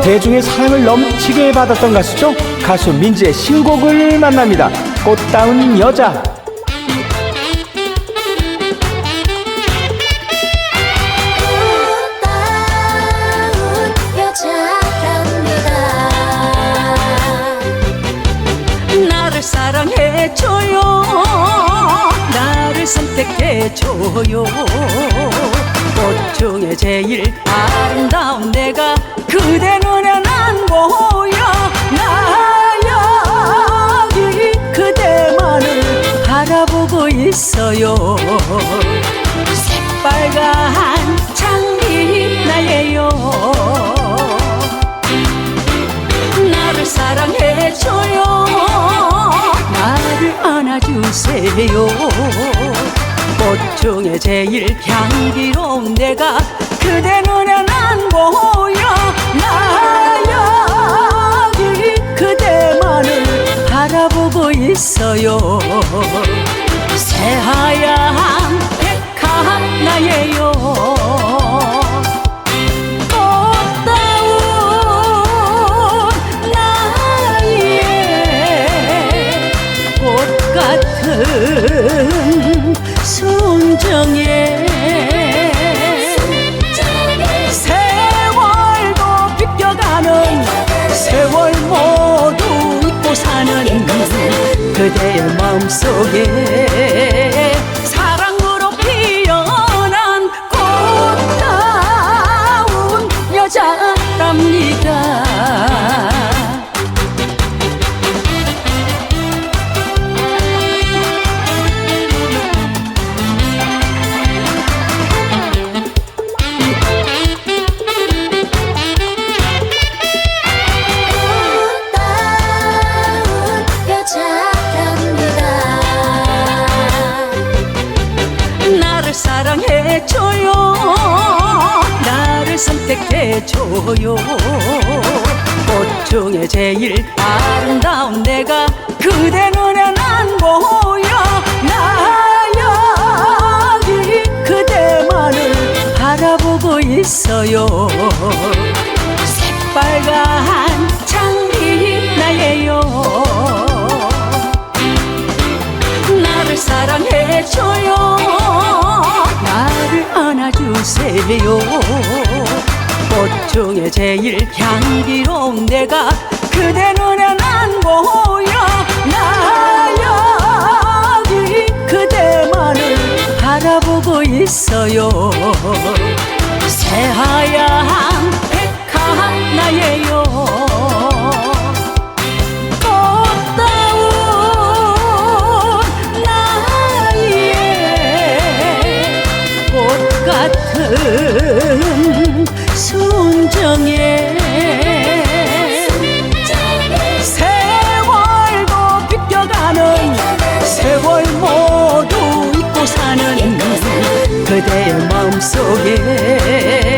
대중의 사랑을 넘치게 받았던 가수죠. 가수 민지의 신곡을 만납니다. 꽃다운 여자. 사랑해줘요 나를 선택해줘요 꽃 중에 제일 아름다운 내가 그대 눈에 난 보여 나 여기 그대만을 바라보고 있어요. 새빨간 장미 나예요. 나를 사랑해줘요. 나를 안아주세요. 꽃 중에 제일 향기로운 내가 그대 눈에 난 보여 나 여기 그대만을 바라보고 있어요. 새하얀 그대의 마음속에 사랑해줘요. 나를 선택해줘요. 꽃 중에 제일 아름다운 내가 그대 눈에 난 보여 나 여기 그대만을 바라보고 있어요. 새빨간 안아주세요. 꽃 중에 제일 향기로운 내가 그대 눈에 난 보여 나 여기 그대만을 바라보고 있어요. 새하얀 백합 나예요 꽃 같은 순정에 세월도 비껴가는 세월 모두 잊고 사는 그대의 마음속에